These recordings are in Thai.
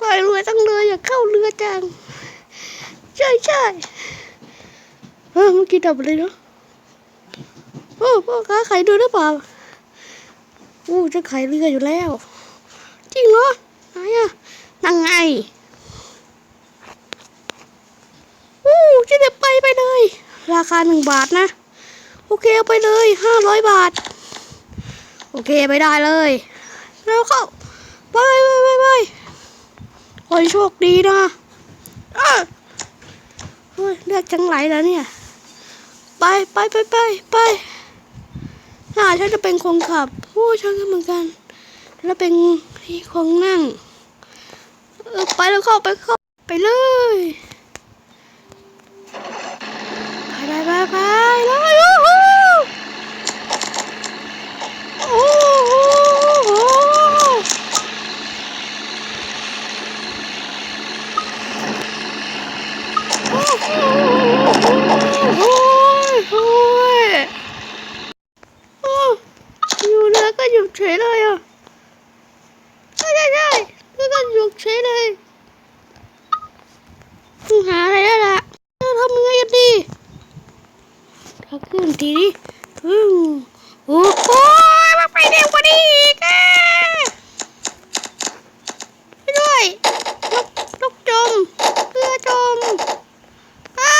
ไปรวยตั้งเลยอยากเข้าเรือจัง ใช่ใช่เออเมื่อกี้ดับอะไรเนาะโอ้พ่อค้าขายด้วยหรือเปล่าอู้จะขายเรืออยู่แล้ว จริงเหรอไหนอะนั่งไงอู้จะเด็บไปไปเลย ราคาหนึ่งบาทนะ โอเคเอาไปเลยห้าร้อยบาท โอเคไปได้เลย แล้วเข้าไปไปไปไป ขอโชคดีนะเออเฮ้ยเลือดจังไหลแล้วเนี่ย ไปไปไปไปไปถ้าฉันจะเป็นคนขับผู้ฉันก็เหมือนกัน แล้วเป็นที่คนนั่ง ไปแล้วเข้าไปเข้าไปเลยไปไปไปไปเลยโอ้โหโอ้โหโอ้โหโอ้ยโอ้ยโอ้อยู่ เฉยเลยอะใช่ใช่ใช่แล้วก็หยุดเฉยเลยต้องหาอะไรแล้วล่ะจะทำยังไงกันดีถ้าขึ้นทีนี้อืมโอ้โหมาไปเร็วกว่านี้อีกอะไปด้วยนกนกจมเรือจมอ่า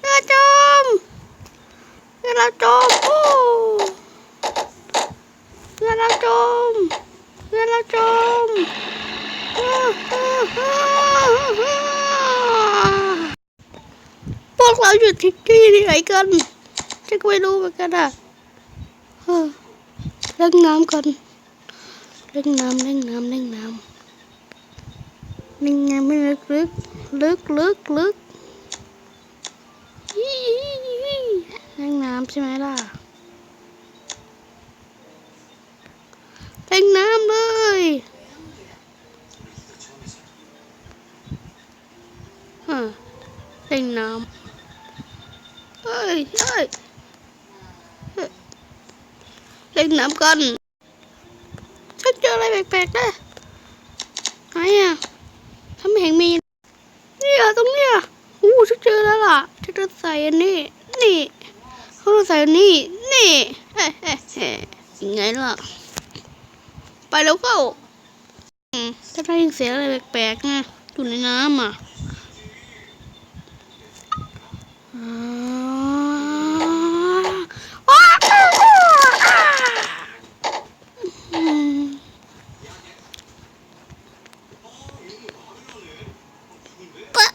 เรือจมเรือเราจมโอ้เรือเราจม เรือเราจม พวกเราอยู่ที่ที่ไหนกันฉันก็ไม่รู้เหมือนกันอะเล่นน้ำกันเล่นน้ำเล่นน้ำเล่นน้ำเล่นน้ำไม่ลึกลึกลึกลึกลึกเล่นน้ำใช่ไหมล่ะ เล่นน้ำเลยฮะเล่นน้ำ เฮ้ยเฮ้ยเล่นน้ำกัน ฉันเจออะไรแปลกๆนะไหนอะทำไมเห็นมีเนี่ยตรงเนี้ยอู้ฉันเจอแล้วล่ะฉันจะใส่อันนี้ นี่เขาจะใส่อันนี้ นี่เฮ้เฮ้เฮ้ยังไงล่ะ ไปแล้วก็อืมถ้าได้ยินเสียงอะไรแปลกๆนะอยู่ในน้ำอะ อ่าอ้าวอ้าวอืมปะ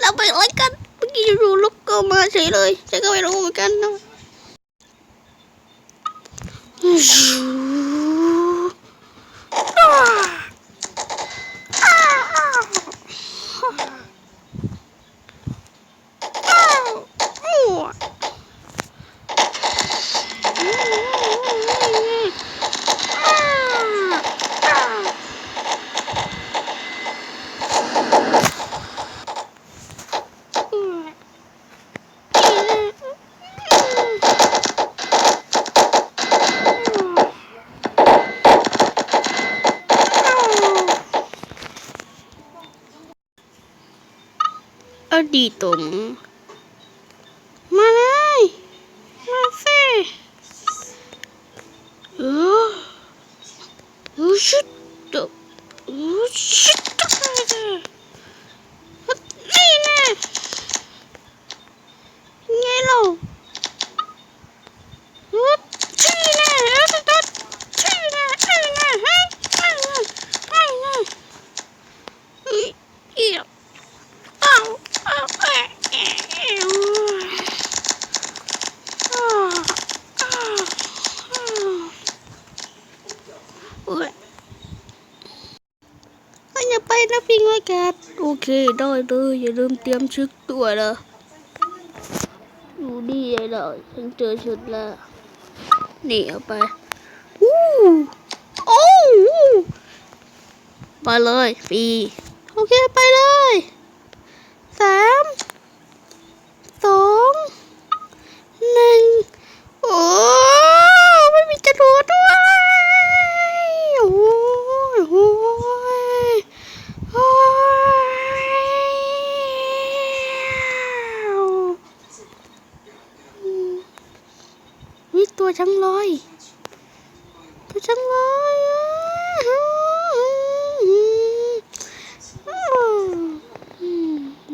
เราไปอะไรกันเมื่อกี้อยู่ๆลุกก็ มาเฉยเลยฉันก็ไม่รู้เหมือนกันนะอ ดีตมมาเลย มาสิเออเออชุดเดอเออชุดนี่นะไงเราเออชี้นะเออตัดชี้นะเออนะฮะเออนะเออนะเอ้ยเอี่ย เอาเอาเอ้ยเอ้ยเอ้ยอ้าวอ้าวอ้าวโอ้ยก็อย่า ไปนะพิงไว้แกดโอเคได้เลยอย่าลืมเตรียมชุดตัวนะอยู่ดีเลยเรอฉันเจอชุดแล้วนี่เอาไปอู้โอ้ไปเลยฟรีโอเคไปเลยสาม ประชังลอยประชังลอย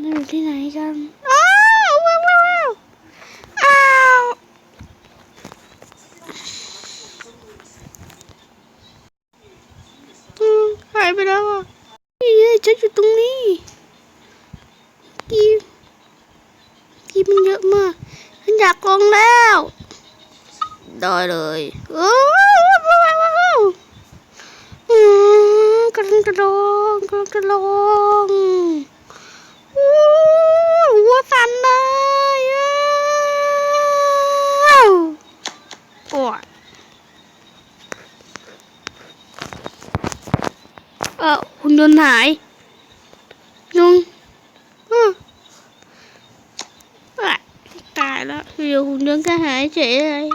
อยู่ที่ไหนกันอ้าวว้าวว้าวอ้าวหายไปแล้วอ่ะ ได้เลยโอ้ว้าวว้าวว้าวอืมกระดงกระดงกระดงกระดงอู้หัวสั่นเลยอ้าวโอ้ยเออหุ่นยนต์หายนุงเอออะตายแล้วอยู่หุ่นยนต์ก็หายเฉยเลย